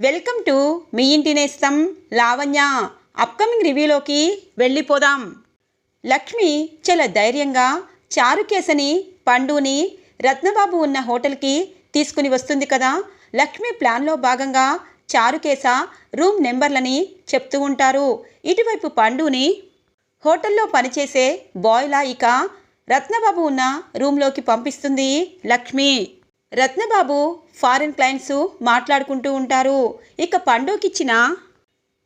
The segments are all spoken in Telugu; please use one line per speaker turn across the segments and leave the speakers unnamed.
వెల్కమ్ టు మీ ఇంటి నేస్తం లావణ్య. అప్కమింగ్ రివ్యూలోకి వెళ్ళిపోదాం. లక్ష్మి చాలా ధైర్యంగా చారుకేసని పండుని రత్నబాబు ఉన్న హోటల్కి తీసుకుని వస్తుంది కదా. లక్ష్మి ప్లాన్లో భాగంగా చారుకేస రూమ్ నెంబర్లని చెప్తూ ఉంటారు. ఇటువైపు పండుని హోటల్లో పనిచేసే బాయ్లా ఇక రత్నబాబు ఉన్న రూమ్లోకి పంపిస్తుంది లక్ష్మి. రత్నబాబు ఫారెన్ క్లయింట్స్ మాట్లాడుకుంటూ ఉంటారు. ఇక పండుకిచ్చిన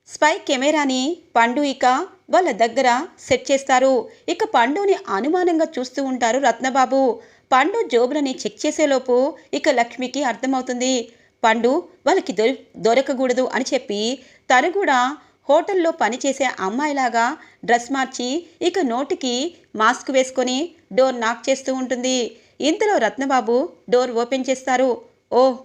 స్పై కెమెరాని పండు ఇక వాళ్ళ దగ్గర సెట్ చేస్తారు. ఇక పండుని అనుమానంగా చూస్తూ ఉంటారు రత్నబాబు. పండు జోబులని చెక్ చేసేలోపు ఇక లక్ష్మికి అర్థమవుతుంది. పండు వాళ్ళకి దొరి దొరకకూడదు అని చెప్పి తను కూడా హోటల్లో పనిచేసే అమ్మాయిలాగా డ్రెస్ మార్చి ఇక నోటికి మాస్క్ వేసుకొని డోర్ నాక్ చేస్తూ ఉంటుంది. ఇంతలో రత్నబాబు డోర్ ఓపెన్ చేస్తారు. ఓ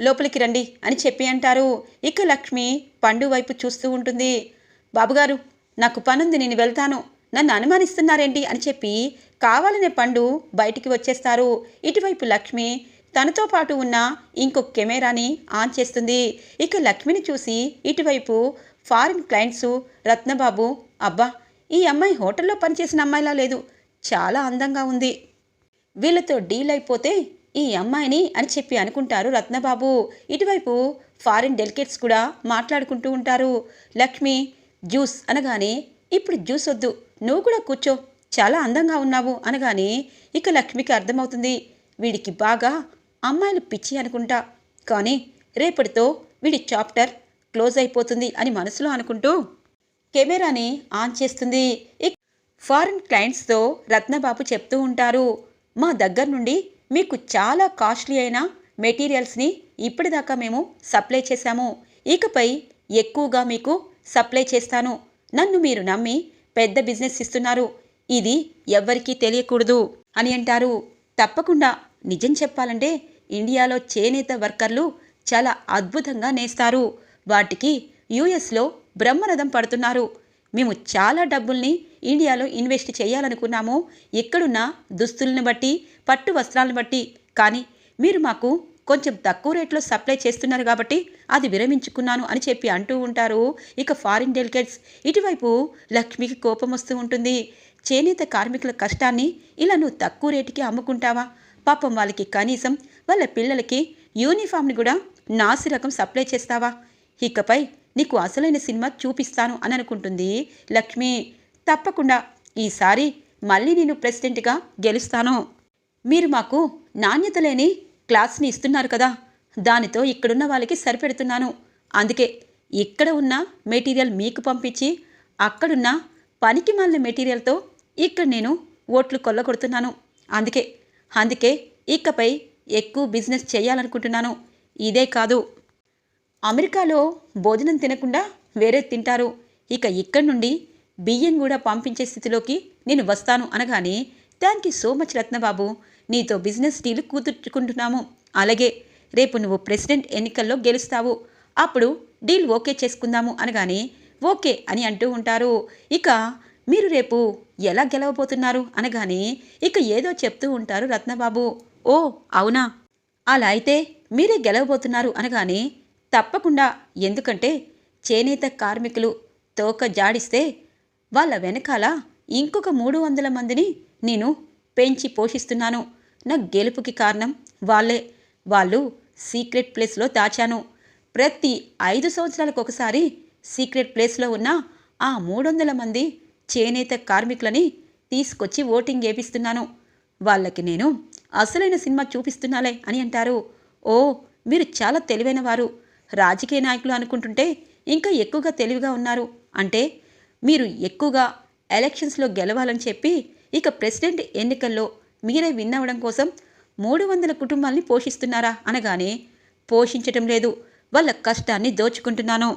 లోపలికి రండి అని చెప్పి అంటారు. ఇక లక్ష్మి పండు వైపు చూస్తూ ఉంటుంది. బాబుగారు నాకు పనుంది నేను వెళ్తాను. నన్ను అనుమానిస్తున్నారేంటి అని చెప్పి కావాలనే పండు బయటికి వచ్చేస్తారు. ఇటువైపు లక్ష్మి తనతో పాటు ఉన్న ఇంకొక కెమెరాని ఆన్ చేస్తుంది. ఇక లక్ష్మిని చూసి ఇటువైపు ఫారిన్ క్లయింట్స్ రత్నబాబు అబ్బా ఈ అమ్మాయి హోటల్లో పనిచేసిన అమ్మాయిలా లేదు. చాలా అందంగా ఉంది. వీళ్ళతో డీల్ అయిపోతే ఈ అమ్మాయిని అని చెప్పి అనుకుంటారు రత్నబాబు. ఇటువైపు ఫారిన్ డెలికేట్స్ కూడా మాట్లాడుకుంటూ ఉంటారు. లక్ష్మి జ్యూస్ అనగానే ఇప్పుడు జ్యూస్ వద్దు నువ్వు కూడా కూర్చో చాలా అందంగా ఉన్నావు అనగానే ఇక లక్ష్మికి అర్థమవుతుంది. వీడికి బాగా అమ్మాయిలు పిచ్చి అనుకుంటా. కానీ రేపటితో వీడి చాప్టర్ క్లోజ్ అయిపోతుంది అని మనసులో అనుకుంటూ కెమెరాని ఆన్ చేస్తుంది. ఫారిన్ క్లయింట్స్తో రత్నబాబు చెప్తూ ఉంటారు. మా దగ్గర నుండి మీకు చాలా కాస్ట్లీ అయిన మెటీరియల్స్ని ఇప్పటిదాకా మేము సప్లై చేశాము. ఇకపై ఎక్కువగా మీకు సప్లై చేస్తాను. నన్ను మీరు నమ్మి పెద్ద బిజినెస్ ఇస్తున్నారు. ఇది ఎవ్వరికీ తెలియకూడదు అని అంటారు. తప్పకుండా నిజం చెప్పాలంటే ఇండియాలో చేనేత వర్కర్లు చాలా అద్భుతంగా నేస్తారు. వాటికి యుఎస్లో బ్రహ్మరథం పడుతున్నారు. మేము చాలా డబ్బుల్ని ఇండియాలో ఇన్వెస్ట్ చేయాలనుకున్నాము ఇక్కడున్న దుస్తులను బట్టి పట్టు వస్త్రాలను బట్టి. కానీ మీరు మాకు కొంచెం తక్కువ రేట్లో సప్లై చేస్తున్నారు కాబట్టి అది విరమించుకున్నాను అని చెప్పి అంటూ ఉంటారు. ఇక ఫారిన్ డెలికేట్స్ ఇటువైపు లక్ష్మికి కోపం వస్తూ ఉంటుంది. చేనేత కార్మికుల కష్టాన్ని ఇలా నువ్వు తక్కువ రేటుకి అమ్ముకుంటావా? పాపం వాళ్ళకి కనీసం వాళ్ళ పిల్లలకి యూనిఫామ్ని కూడా నాసి రకం సప్లై చేస్తావా? ఇకపై నీకు అసలైన సినిమా చూపిస్తాను అని అనుకుంటుంది లక్ష్మి. తప్పకుండా ఈసారి మళ్ళీ నేను ప్రెసిడెంట్గా గెలుస్తాను. మీరు మాకు నాణ్యత లేని క్లాస్ని ఇస్తున్నారు కదా. దానితో ఇక్కడున్న వాళ్ళకి సరిపెడుతున్నాను. అందుకే ఇక్కడ ఉన్న మెటీరియల్ మీకు పంపించి అక్కడున్న పనికి మాలిన మెటీరియల్తో ఇక్కడ నేను ఓట్లు కొల్లగొడుతున్నాను. అందుకే అందుకే ఇకపై ఎక్కువ బిజినెస్ చేయాలనుకుంటున్నాను. ఇదే కాదు. అమెరికాలో భోజనం తినకుండా వేరే తింటారు. ఇక ఇక్కడి నుండి బియ్యం కూడా పంపించే స్థితిలోకి నేను వస్తాను అనగానే thank you so much Ratnababu. నీతో బిజినెస్ డీల్ కూతుర్చుకుంటున్నాము అలాగే రేపు నువ్వు ప్రెసిడెంట్ ఎన్నికల్లో గెలుస్తావు. అప్పుడు డీల్ ఓకే చేసుకుందాము అనగానే ఓకే అని అంటూ ఉంటారు. ఇక మీరు రేపు ఎలా గెలవబోతున్నారు అనగానే ఇక ఏదో చెప్తూ ఉంటారు రత్నబాబు. ఓ అవునా? అలా అయితే మీరే గెలవబోతున్నారు అనగానే తప్పకుండా. ఎందుకంటే చేనేత కార్మికులు తోక జాడిస్తే వాళ్ళ వెనకాల ఇంకొక మూడు వందల మందిని నేను పెంచి పోషిస్తున్నాను. నా గెలుపుకి కారణం వాళ్ళే. వాళ్ళు సీక్రెట్ ప్లేస్లో దాచాను. ప్రతి ఐదు సంవత్సరాలకు ఒకసారి సీక్రెట్ ప్లేస్లో ఉన్న ఆ మూడు వందల మంది చేనేత కార్మికులని తీసుకొచ్చి ఓటింగ్ వేపిస్తున్నాను. వాళ్ళకి నేను అసలైన సినిమా చూపిస్తున్నాలే అని అంటారు. ఓ మీరు చాలా తెలివైన వారు. రాజకీయ నాయకులు అనుకుంటుంటే ఇంకా ఎక్కువగా తెలివిగా ఉన్నారు. అంటే మీరు ఎక్కువగా ఎలక్షన్స్లో గెలవాలని చెప్పి ఇక ప్రెసిడెంట్ ఎన్నికల్లో మీరే విన్ అవ్వడం కోసం మూడు వందల కుటుంబాల్ని పోషిస్తున్నారా అనగానే పోషించటం లేదు. వాళ్ళ కష్టాన్ని దోచుకుంటున్నాను.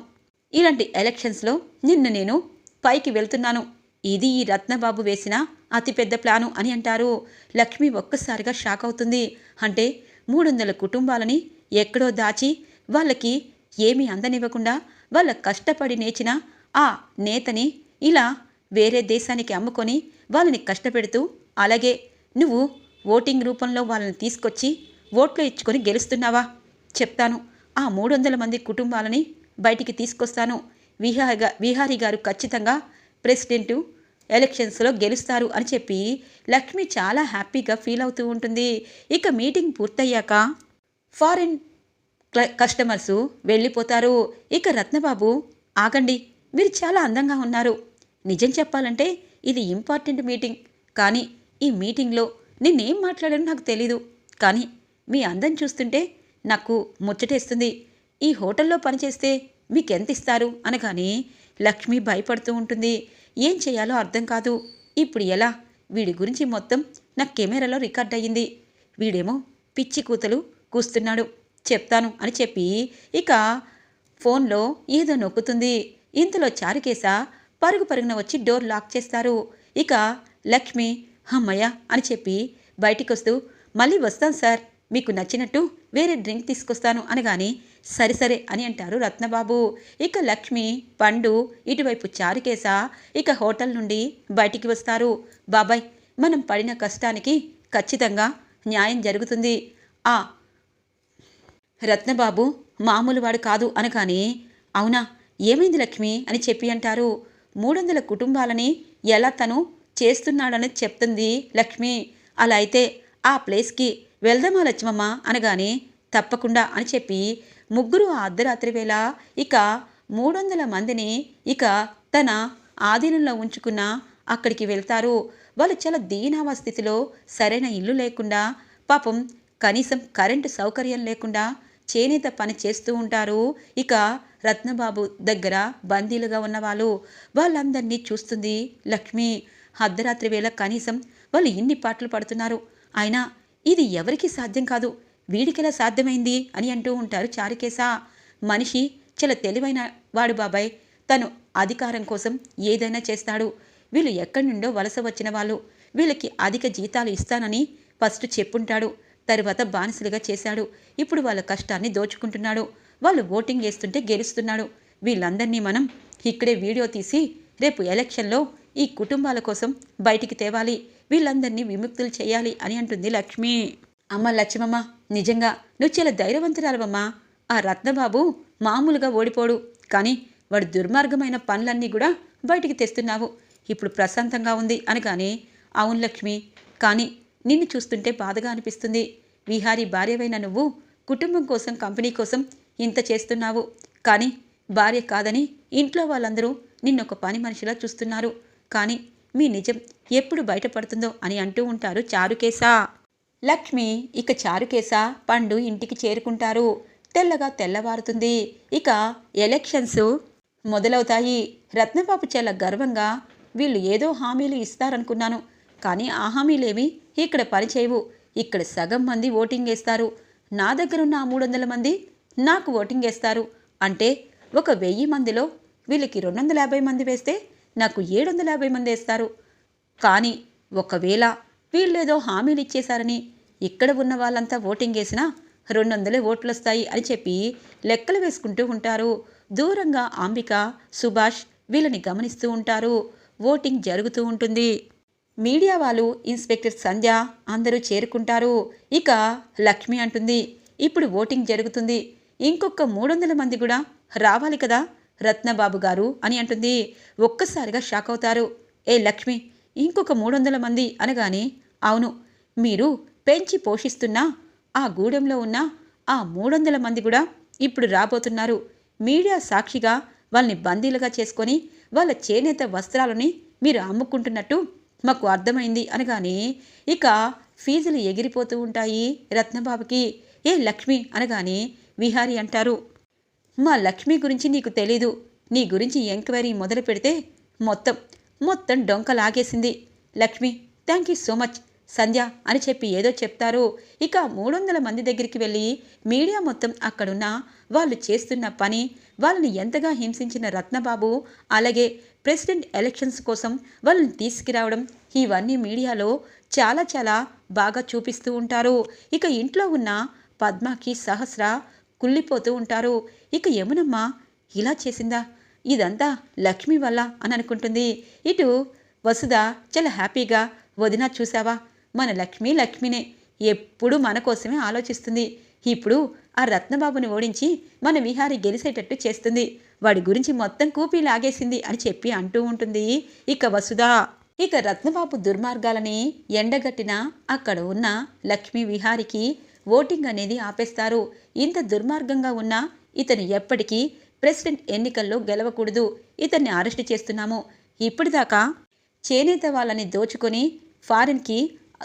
ఇలాంటి ఎలక్షన్స్లో నిన్న నేను పైకి వెళ్తున్నాను. ఇది ఈ రత్నబాబు వేసిన అతిపెద్ద ప్లాను అని అంటారు. లక్ష్మి ఒక్కసారిగా షాక్ అవుతుంది. అంటే మూడు వందల కుటుంబాలని ఎక్కడో దాచి వాళ్ళకి ఏమీ అందనివ్వకుండా వాళ్ళ కష్టపడి నేచిన ఆ నేతని ఇలా వేరే దేశానికి అమ్ముకొని వాళ్ళని కష్టపెడుతూ అలాగే నువ్వు ఓటింగ్ రూపంలో వాళ్ళని తీసుకొచ్చి ఓట్లు ఇచ్చుకొని గెలుస్తున్నావా? చెప్తాను. ఆ మూడు వందల మంది కుటుంబాలని బయటికి తీసుకొస్తాను. విహారిగా విహారీ గారు ఖచ్చితంగా ప్రెసిడెంటు ఎలక్షన్స్లో గెలుస్తారు అని చెప్పి లక్ష్మి చాలా హ్యాపీగా ఫీల్ అవుతూ ఉంటుంది. ఇక మీటింగ్ పూర్తయ్యాక ఫారిన్ క్ల- కస్టమర్సు వెళ్ళిపోతారు. ఇక రత్నబాబు ఆగండి. మీరు చాలా అందంగా ఉన్నారు. నిజం చెప్పాలంటే ఇది ఇంపార్టెంట్ మీటింగ్. కానీ ఈ మీటింగ్లో నిన్నేం మాట్లాడానో నాకు తెలీదు. కానీ మీ అందం చూస్తుంటే నాకు ముచ్చటేస్తుంది. ఈ హోటల్లో పనిచేస్తే మీకు ఎంత ఇస్తారు అనగానే లక్ష్మి భయపడుతూ ఉంటుంది. ఏం చేయాలో అర్థం కాదు. ఇప్పుడు ఎలా? వీడి గురించి మొత్తం నా కెమెరాలో రికార్డ్ అయ్యింది. వీడేమో పిచ్చి కూతలు కూస్తున్నాడు. చెప్తాను అని చెప్పి ఇక ఫోన్లో ఏదో నొక్కుతుంది. ఇంతలో చారుకేశ పరుగు పరుగున వచ్చి డోర్ లాక్ చేస్తారు. ఇక లక్ష్మి హమ్మయ్య అని చెప్పి బయటికి వస్తూ మళ్ళీ వస్తాం సార్. మీకు నచ్చినట్టు వేరే డ్రింక్ తీసుకొస్తాను అనగాని సరే సరే అని అంటారు రత్నబాబు. ఇక లక్ష్మి పండు ఇటువైపు చారుకేశ ఇక హోటల్ నుండి బయటికి వస్తారు. బాబాయ్ మనం పడిన కష్టానికి ఖచ్చితంగా న్యాయం జరుగుతుంది. ఆ రత్నబాబు మామూలు వాడు కాదు అనగాని అవునా? ఏమైంది లక్ష్మి అని చెప్పి అంటారు. మూడొందల కుటుంబాలని ఎలా తను చేస్తున్నాడని చెప్తుంది లక్ష్మి. అలా అయితే ఆ ప్లేస్కి వెళ్దామా లక్ష్మమ్మ అనగానే తప్పకుండా అని చెప్పి ముగ్గురు ఆ అర్ధరాత్రి వేళ ఇక వందల మందిని ఇక తన ఆధీనంలో ఉంచుకున్న అక్కడికి వెళ్తారు. వాళ్ళు చాలా దీనావ స్థితిలో సరైన ఇల్లు లేకుండా పాపం కనీసం కరెంటు సౌకర్యం లేకుండా చేనేత పని చేస్తూ ఉంటారు. ఇక రత్నబాబు దగ్గర బందీలుగా ఉన్నవాళ్ళు వాళ్ళందరినీ చూస్తుంది లక్ష్మి. అర్ధరాత్రి వేళ కనీసం వాళ్ళు ఇన్ని పాటలు పడుతున్నారు. అయినా ఇది ఎవరికి సాధ్యం కాదు. వీడికెలా సాధ్యమైంది అని అంటూ ఉంటారు చారుకేశ. మనిషి చాలా తెలివైన వాడు బాబాయ్. తను అధికారం కోసం ఏదైనా చేస్తాడు. వీళ్ళు ఎక్కడి నుండో వలస వచ్చిన వాళ్ళు. వీళ్ళకి అధిక జీతాలు ఇస్తానని ఫస్ట్ చెప్పుంటాడు. తర్వాత బానిసలుగా చేశాడు. ఇప్పుడు వాళ్ళ కష్టాన్ని దోచుకుంటున్నాడు. వాళ్ళు ఓటింగ్ వేస్తుంటే గెలుస్తున్నాడు. వీళ్ళందరినీ మనం ఇక్కడే వీడియో తీసి రేపు ఎలక్షన్లో ఈ కుటుంబాల కోసం బయటికి తేవాలి. వీళ్ళందరినీ విముక్తులు చేయాలి అని అంటుంది లక్ష్మి. అమ్మ లక్ష్మమ్మ నిజంగా నువ్వు చాలా ధైర్యవంతురాలవమ్మా. ఆ రత్నబాబు మామూలుగా ఓడిపోడు. కానీ వాడు దుర్మార్గమైన పనులన్నీ కూడా బయటికి తెస్తున్నావు. ఇప్పుడు ప్రశాంతంగా ఉంది అనగానే అవును లక్ష్మి కానీ నిన్ను చూస్తుంటే బాధగా అనిపిస్తుంది. విహారీ భార్యవైన నువ్వు కుటుంబం కోసం కంపెనీ కోసం ఇంత చేస్తున్నావు. కానీ భార్య కాదని ఇంట్లో వాళ్ళందరూ నిన్నొక పని మనిషిలా చూస్తున్నారు. కానీ మీ నిజం ఎప్పుడు బయటపడుతుందో అని అంటూ ఉంటారు చారుకేశ. లక్ష్మి ఇక చారుకేశ పండు ఇంటికి చేరుకుంటారు. తెల్లగా తెల్లవారుతుంది. ఇక ఎలక్షన్స్ మొదలవుతాయి. రత్నబాబు చాలా గర్వంగా వీళ్ళు ఏదో హామీలు ఇస్తారనుకున్నాను. కానీ ఆ హామీలేవి ఇక్కడ పనిచేయవు. ఇక్కడ సగం మంది ఓటింగ్ వేస్తారు. నా దగ్గర ఉన్న ఆ మూడు వందల మంది నాకు ఓటింగ్ వేస్తారు. అంటే ఒక వెయ్యి మందిలో వీళ్ళకి రెండు వందల యాభై మంది వేస్తే నాకు ఏడు వందల యాభై మంది వేస్తారు. కానీ ఒకవేళ వీళ్ళేదో హామీలు ఇచ్చేశారని ఇక్కడ ఉన్న వాళ్ళంతా ఓటింగ్ వేసినా రెండు వందలే ఓట్లు వస్తాయి అని చెప్పి లెక్కలు వేసుకుంటూ ఉంటారు. దూరంగా అంబిక సుభాష్ వీళ్ళని గమనిస్తూ ఉంటారు. ఓటింగ్ జరుగుతూ ఉంటుంది. మీడియా వాళ్ళు ఇన్స్పెక్టర్ సంధ్య అందరూ చేరుకుంటారు. ఇక లక్ష్మి అంటుంది ఇప్పుడు ఓటింగ్ జరుగుతుంది. ఇంకొక మూడు వందల మంది కూడా రావాలి కదా రత్నబాబు గారు అని అంటుంది. ఒక్కసారిగా షాక్ అవుతారు. ఏ లక్ష్మి ఇంకొక మూడు వందల మంది అనగానే అవును మీరు పెంచి పోషిస్తున్న ఆ గూడెంలో ఉన్న ఆ మూడు వందల మంది కూడా ఇప్పుడు రాబోతున్నారు. మీడియా సాక్షిగా వాళ్ళని బందీలుగా చేసుకొని వాళ్ళ చేనేత వస్త్రాలని మీరు అమ్ముకుంటున్నట్టు మాకు అర్థమైంది అనగానే ఇక ఫీజులు ఎగిరిపోతూ ఉంటాయి రత్నబాబుకి. ఏ లక్ష్మి అనగానే విహారి అంటారు. మా లక్ష్మి గురించి నీకు తెలీదు. నీ గురించి ఎంక్వైరీ మొదలు పెడితే మొత్తం మొత్తం డొంక లాగేసింది. Lakshmi thank you so much. Sandhya అని చెప్పి ఏదో చెప్తారు. ఇక మూడు వందల మంది దగ్గరికి వెళ్ళి మీడియా మొత్తం అక్కడున్న వాళ్ళు చేస్తున్న పని వాళ్ళని ఎంతగా హింసించిన రత్నబాబు అలాగే ప్రెసిడెంట్ ఎలక్షన్స్ కోసం వాళ్ళని తీసుకురావడం ఇవన్నీ మీడియాలో చాలా చాలా బాగా చూపిస్తూ ఉంటారు. ఇక ఇంట్లో ఉన్న పద్మకి సహస్ర కుళ్ళిపోతూ ఉంటారు. ఇక యమునమ్మ ఇలా చేసిందా? ఇదంతా లక్ష్మి వల్ల అని అనుకుంటుంది. ఇటు వసుధ చాలా హ్యాపీగా వదిన చూసావా? మన లక్ష్మి లక్ష్మినే. ఎప్పుడు మన కోసమే ఆలోచిస్తుంది. ఇప్పుడు ఆ రత్నబాబుని ఓడించి మన విహారి గెలిసేటట్టు చేస్తుంది. వాడి గురించి మొత్తం కూపి లాగేసింది అని చెప్పి అంటూ ఉంటుంది ఇక వసుధ. ఇక రత్నబాబు దుర్మార్గాలని ఎండగట్టిన అక్కడ ఉన్న లక్ష్మీ విహారికి ఓటింగ్ అనేది ఆపేస్తారు. ఇంత దుర్మార్గంగా ఉన్న ఇతను ఎప్పటికీ ప్రెసిడెంట్ ఎన్నికల్లో గెలవకూడదు. ఇతన్ని అరెస్ట్ చేస్తున్నాము. ఇప్పటిదాకా చేనేత వాళ్ళని దోచుకొని ఫారిన్కి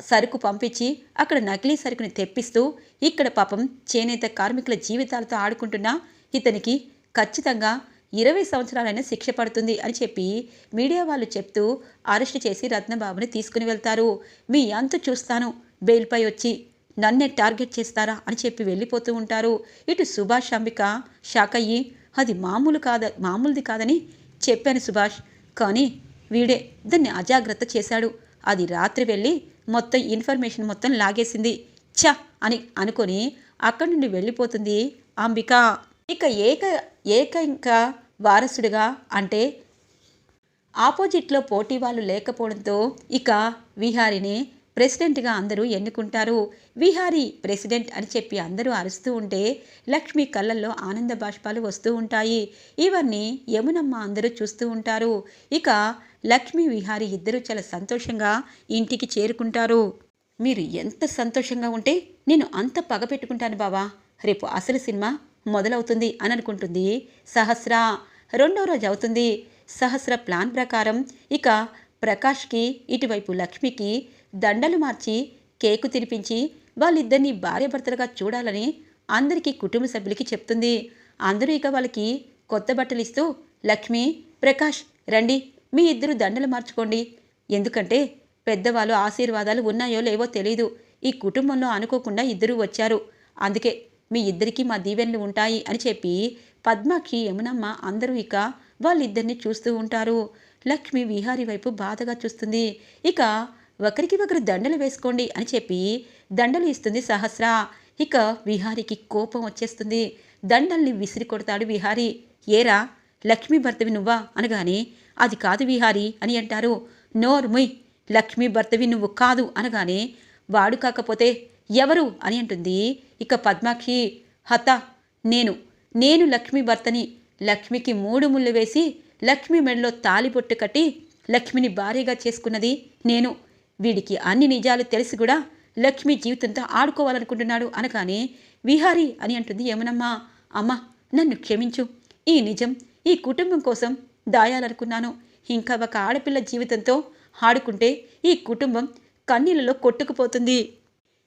సరుకు పంపించి అక్కడ నకిలీ సరుకుని తెప్పిస్తూ ఇక్కడ పాపం చేనేత కార్మికుల జీవితాలతో ఆడుకుంటున్న ఇతనికి ఖచ్చితంగా ఇరవై సంవత్సరాలైన శిక్ష పడుతుంది అని చెప్పి మీడియా వాళ్ళు చెప్తూ అరెస్ట్ చేసి రత్నబాబుని తీసుకుని వెళ్తారు. మీ అంత చూస్తాను. బెయిల్పై వచ్చి నన్నే టార్గెట్ చేస్తారా అని చెప్పి వెళ్ళిపోతూ ఉంటారు. ఇటు సుభాష్ అంబిక షాక్ అయ్యి అది మామూలు కాద మామూలుది కాదని చెప్పాను సుభాష్. కానీ వీడే దాన్ని అజాగ్రత్త చేశాడు. అది రాత్రి వెళ్ళి మొత్తం ఇన్ఫర్మేషన్ మొత్తం లాగేసింది. ఛ అని అనుకొని అక్కడి నుండి వెళ్ళిపోతుంది అంబిక. ఇక ఏక ఏక ఇంకా వారసుడిగా అంటే ఆపోజిట్లో పోటీ వాళ్ళు లేకపోవడంతో ఇక విహారిని ప్రెసిడెంట్గా అందరూ ఎన్నుకుంటారు. విహారీ ప్రెసిడెంట్ అని చెప్పి అందరూ అరుస్తూ ఉంటే లక్ష్మి కళ్ళల్లో ఆనంద బాష్పాలు వస్తూ ఉంటాయి. ఇవన్నీ యమునమ్మ అందరూ చూస్తూ ఉంటారు. ఇక లక్ష్మి విహారీ ఇద్దరూ చాలా సంతోషంగా ఇంటికి చేరుకుంటారు. మీరు ఎంత సంతోషంగా ఉంటే నేను అంత పగ పెట్టుకుంటాను బావా. రేపు అసలు సినిమా మొదలవుతుంది అని అనుకుంటుంది సహస్ర. రెండో రోజు అవుతుంది. సహస్ర ప్లాన్ ప్రకారం ఇక ప్రకాష్కి ఇటువైపు లక్ష్మికి దండలు మార్చి కేకు తినిపించి వాళ్ళిద్దరిని భార్యాభర్తలుగా చూడాలని అందరికీ కుటుంబ సభ్యులకి చెప్తుంది. అందరూ ఇక వాళ్ళకి కొత్త బట్టలు ఇస్తూ లక్ష్మి ప్రకాష్ రండి మీ ఇద్దరు దండలు మార్చుకోండి. ఎందుకంటే పెద్దవాళ్ళు ఆశీర్వాదాలు ఉన్నాయో లేవో తెలీదు. ఈ కుటుంబంలో అనుకోకుండా ఇద్దరూ వచ్చారు. అందుకే మీ ఇద్దరికీ మా దీవెనలు ఉంటాయి అని చెప్పి పద్మాక్షి యమునమ్మ అందరూ ఇక వాళ్ళిద్దరిని చూస్తూ ఉంటారు. లక్ష్మి విహారి వైపు బాధగా చూస్తుంది. ఇక ఒకరికి ఒకరు దండలు వేసుకోండి అని చెప్పి దండలు ఇస్తుంది సహస్ర. ఇక విహారికి కోపం వచ్చేస్తుంది. దండల్ని విసిరి కొడతాడు విహారి. ఏరా లక్ష్మీ భర్తవి నువ్వా? అనగానే అది కాదు విహారి అని అంటారు. నోర్ముయ్ లక్ష్మీ భర్తవి నువ్వు కాదు అనగానే వాడు కాకపోతే ఎవరు అని అంటుంది. ఇక పద్మాక్షి హత నేను నేను లక్ష్మి భర్తని లక్ష్మికి మూడు ముళ్ళు వేసి లక్ష్మి మెడలో తాలిబొట్టు కట్టి లక్ష్మిని భార్యగా చేసుకున్నది నేను. వీడికి అన్ని నిజాలు తెలిసి కూడా లక్ష్మి జీవితంతో ఆడుకోవాలనుకుంటున్నాడు అనగానే విహారి అని అంటుంది ఏమనమ్మా అమ్మ నన్ను క్షమించు. ఈ నిజం ఈ కుటుంబం కోసం దాయాలనుకున్నాను. ఇంకా ఒక ఆడపిల్ల జీవితంతో ఆడుకుంటే ఈ కుటుంబం కన్నీళ్ళలో కొట్టుకుపోతుంది.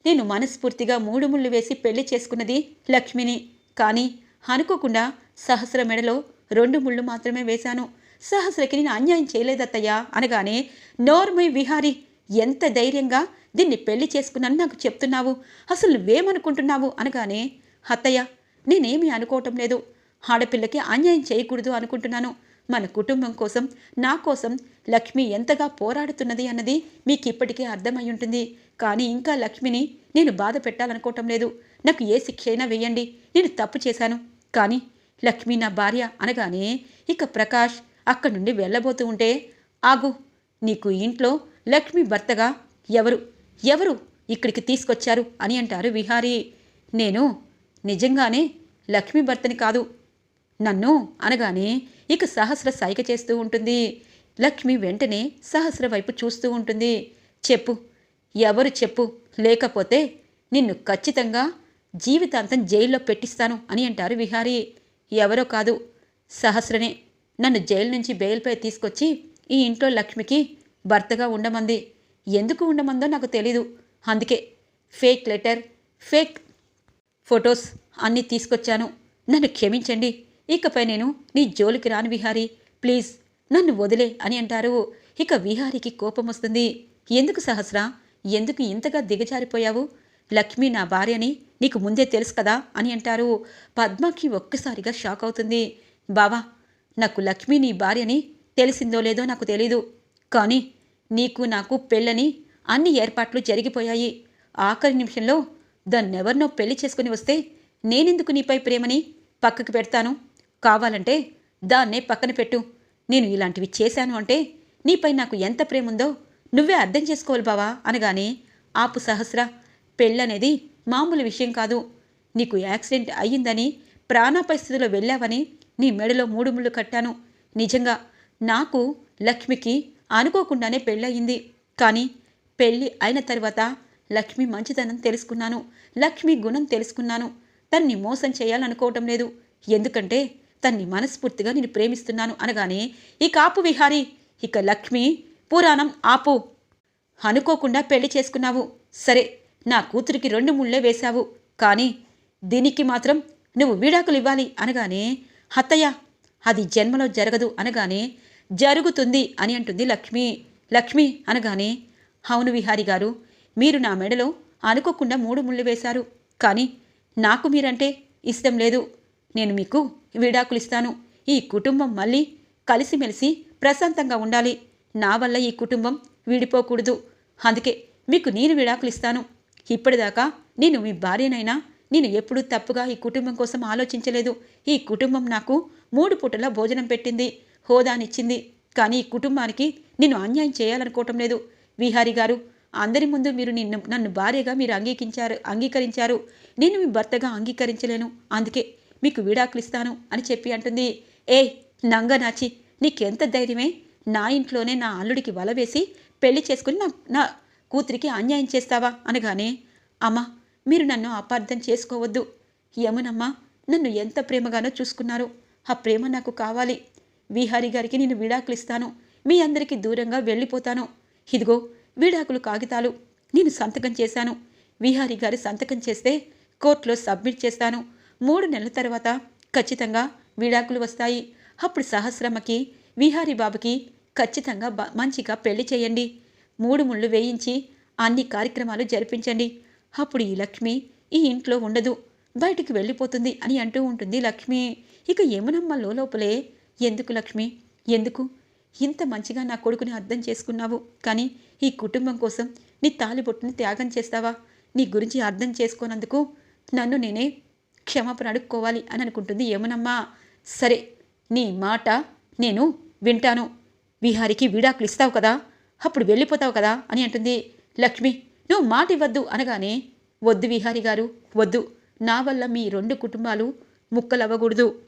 నేను మనస్ఫూర్తిగా మూడు ముళ్ళు వేసి పెళ్ళి చేసుకున్నది లక్ష్మిని. కానీ అనుకోకుండా సహస్ర మెడలో రెండు ముళ్ళు మాత్రమే వేశాను. సహస్రకి నేను అన్యాయం చేయలేదత్తయ్యా అనగానే నోర్మై విహారి ఎంత ధైర్యంగా దీన్ని పెళ్ళి చేసుకున్నాను నాకు చెప్తున్నావు? అసలు నువ్వేమనుకుంటున్నావు? అనగానే అత్తయ్య నేనేమీ అనుకోవటం లేదు. ఆడపిల్లకి అన్యాయం చేయకూడదు అనుకుంటున్నాను. మన కుటుంబం కోసం నా కోసం లక్ష్మి ఎంతగా పోరాడుతున్నది అన్నది మీకు ఇప్పటికే అర్థమై ఉంటుంది కానీ ఇంకా లక్ష్మిని నేను బాధ పెట్టాలనుకోవటం లేదు. నాకు ఏ శిక్ష అయినా వేయండి. నేను తప్పు చేశాను. కానీ లక్ష్మి నా భార్య అనగానే ఇక ప్రకాష్ అక్కడి నుండి వెళ్ళబోతూ ఉంటే ఆగు. నీకు ఇంట్లో లక్ష్మి భర్తగా ఎవరు ఎవరు ఇక్కడికి తీసుకొచ్చారు అని అంటారు విహారీ. నేను నిజంగానే లక్ష్మి భర్తని కాదు. నన్ను అనగానే ఇక సహస్ర సైగ చేస్తూ ఉంటుంది. లక్ష్మి వెంటనే సహస్ర వైపు చూస్తూ ఉంటుంది. చెప్పు ఎవరు చెప్పు? లేకపోతే నిన్ను ఖచ్చితంగా జీవితాంతం జైల్లో పెట్టిస్తాను అని అంటారు విహారీ. ఎవరో కాదు సహస్రనే. నన్ను జైలు నుంచి బెయిల్పై తీసుకొచ్చి ఈ ఇంట్లో లక్ష్మికి భర్తగా ఉండమంది. ఎందుకు ఉండమందో నాకు తెలీదు. అందుకే ఫేక్ లెటర్ ఫేక్ ఫొటోస్ అన్నీ తీసుకొచ్చాను. నన్ను క్షమించండి. ఇకపై నేను నీ జోలికి రాను విహారీ. ప్లీజ్ నన్ను వదిలే అని అంటారు. ఇక విహారీకి కోపం వస్తుంది. ఎందుకు సహస్ర? ఎందుకు ఇంతగా దిగజారిపోయావు? లక్ష్మి నా భార్యని నీకు ముందే తెలుసు కదా అని అంటారు. పద్మకి ఒక్కసారిగా షాక్ అవుతుంది. బావా నాకు లక్ష్మి నీ భార్యని తెలిసిందో లేదో నాకు తెలీదు. కానీ నీకు నాకు పెళ్ళని అన్ని ఏర్పాట్లు జరిగిపోయాయి. ఆఖరి నిమిషంలో దాన్నెవరినో పెళ్ళి చేసుకుని వస్తే నేనెందుకు నీపై ప్రేమని పక్కకు పెడతాను? కావాలంటే దాన్నే పక్కన పెట్టు. నేను ఇలాంటివి చేశాను అంటే నీపై నాకు ఎంత ప్రేమ ఉందో నువ్వే అర్థం చేసుకోవాలి బావా అనగానే ఆపు సహస్ర పెళ్ళనేది మామూలు విషయం కాదు. నీకు యాక్సిడెంట్ అయ్యిందని ప్రాణాపరిస్థితిలో వెళ్ళావని నీ మెడలో మూడు ముళ్ళు కట్టాను. నిజంగా నాకు లక్ష్మికి అనుకోకుండానే పెళ్ళయింది. కానీ పెళ్ళి అయిన తర్వాత లక్ష్మి మంచితనం తెలుసుకున్నాను. లక్ష్మి గుణం తెలుసుకున్నాను. తన్ని మోసం చేయాలనుకోవటం లేదు. ఎందుకంటే తన్ని మనస్ఫూర్తిగా నేను ప్రేమిస్తున్నాను అనగానే ఈ కాపు విహారీ ఇక లక్ష్మి పురాణం ఆపు. అనుకోకుండా పెళ్ళి చేసుకున్నావు. సరే నా కూతురికి రెండు ముళ్ళే వేశావు. కానీ దీనికి మాత్రం నువ్వు విడాకులు ఇవ్వాలి అనగానే అత్తయ్య అది జన్మలో జరగదు అనగానే జరుగుతుంది అని అంటుంది లక్ష్మి. లక్ష్మి అనగానే అవును విహారి గారు మీరు నా మెడలో అనుకోకుండా మూడు ముళ్ళు వేశారు. కానీ నాకు మీరంటే ఇష్టం లేదు. నేను మీకు విడాకులిస్తాను. ఈ కుటుంబం మళ్ళీ కలిసిమెలిసి ప్రశాంతంగా ఉండాలి. నా వల్ల ఈ కుటుంబం విడిపోకూడదు. అందుకే మీకు నేను విడాకులిస్తాను. ఇప్పటిదాకా నేను మీ భార్యనైనా నేను ఎప్పుడూ తప్పుగా ఈ కుటుంబం కోసం ఆలోచించలేదు. ఈ కుటుంబం నాకు మూడు పూటల భోజనం పెట్టింది. హోదానిచ్చింది. కానీ ఈ కుటుంబానికి నేను అన్యాయం చేయాలనుకోవటం లేదు. విహారి గారు అందరి ముందు మీరు నిన్ను నన్ను భార్యగా మీరు అంగీకరించారు అంగీకరించారు. నేను మీ భర్తగా అంగీకరించలేను. అందుకే మీకు విడాకులు ఇస్తాను అని చెప్పి అంటుంది. ఏ నంగనాచి నీకెంత ధైర్యమే? నా ఇంట్లోనే నా అల్లుడికి వల వేసి పెళ్ళి చేసుకుని నా నా కూతురికి అన్యాయం చేస్తావా? అనగానే అమ్మా మీరు నన్ను అపార్థం చేసుకోవద్దు. యమునమ్మ నన్ను ఎంత ప్రేమగానో చూసుకున్నారు. ఆ ప్రేమ నాకు కావాలి. విహారి గారికి నేను విడాకులు ఇస్తాను మీ అందరికీ దూరంగా వెళ్ళిపోతాను. ఇదిగో విడాకులు కాగితాలు. నేను సంతకం చేశాను. విహారి గారు సంతకం చేస్తే కోర్టులో సబ్మిట్ చేస్తాను. మూడు నెలల తర్వాత ఖచ్చితంగా విడాకులు వస్తాయి. అప్పుడు సహస్రమ్మకి విహారి బాబుకి ఖచ్చితంగా మంచిగా పెళ్ళి చేయండి. మూడు ముళ్ళు వేయించి అన్ని కార్యక్రమాలు జరిపించండి. అప్పుడు ఈ లక్ష్మి ఈ ఇంట్లో ఉండదు. బయటికి వెళ్ళిపోతుంది అని అంటూ ఉంటుంది లక్ష్మి. ఇక యమునమ్మ లోపలే ఎందుకు లక్ష్మి? ఎందుకు? ఇంత మంచిగా నా కొడుకుని అర్థం చేసుకున్నావు. కానీ ఈ కుటుంబం కోసం నీ తాలిబొట్టుని త్యాగం చేస్తావా? నీ గురించి అర్థం చేసుకోనందుకు నన్ను నేనే క్షమాపణ అడుక్కోవాలి అని అనుకుంటుంది ఏమనమ్మా సరే నీ మాట నేను వింటాను. విహారికి విడాకులు ఇస్తావు కదా? అప్పుడు వెళ్ళిపోతావు కదా? అని అంటుంది లక్ష్మి. నువ్వు మాట ఇవ్వద్దు అనగానే వద్దు విహారి గారు వద్దు. నా వల్ల మీ రెండు కుటుంబాలు ముక్కలవ్వకూడదు.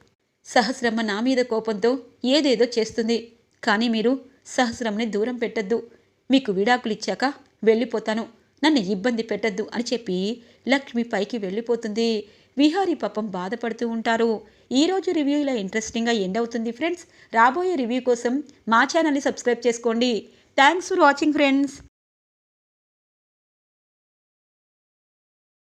సహస్రమ్మ నా మీద కోపంతో ఏదేదో చేస్తుంది. కానీ మీరు సహస్రంని దూరం పెట్టద్దు. మీకు విడాకులు ఇచ్చాక వెళ్ళిపోతాను. నన్ను ఇబ్బంది పెట్టద్దు అని చెప్పి లక్ష్మి పైకి వెళ్ళిపోతుంది. విహారీ పాపం బాధపడుతూ ఉంటారు. ఈరోజు రివ్యూ ఇలా ఇంట్రెస్టింగ్గా ఎండ్ అవుతుంది ఫ్రెండ్స్ రాబోయే రివ్యూ కోసం మా ఛానల్ని సబ్స్క్రైబ్ చేసుకోండి. Thanks for watching friends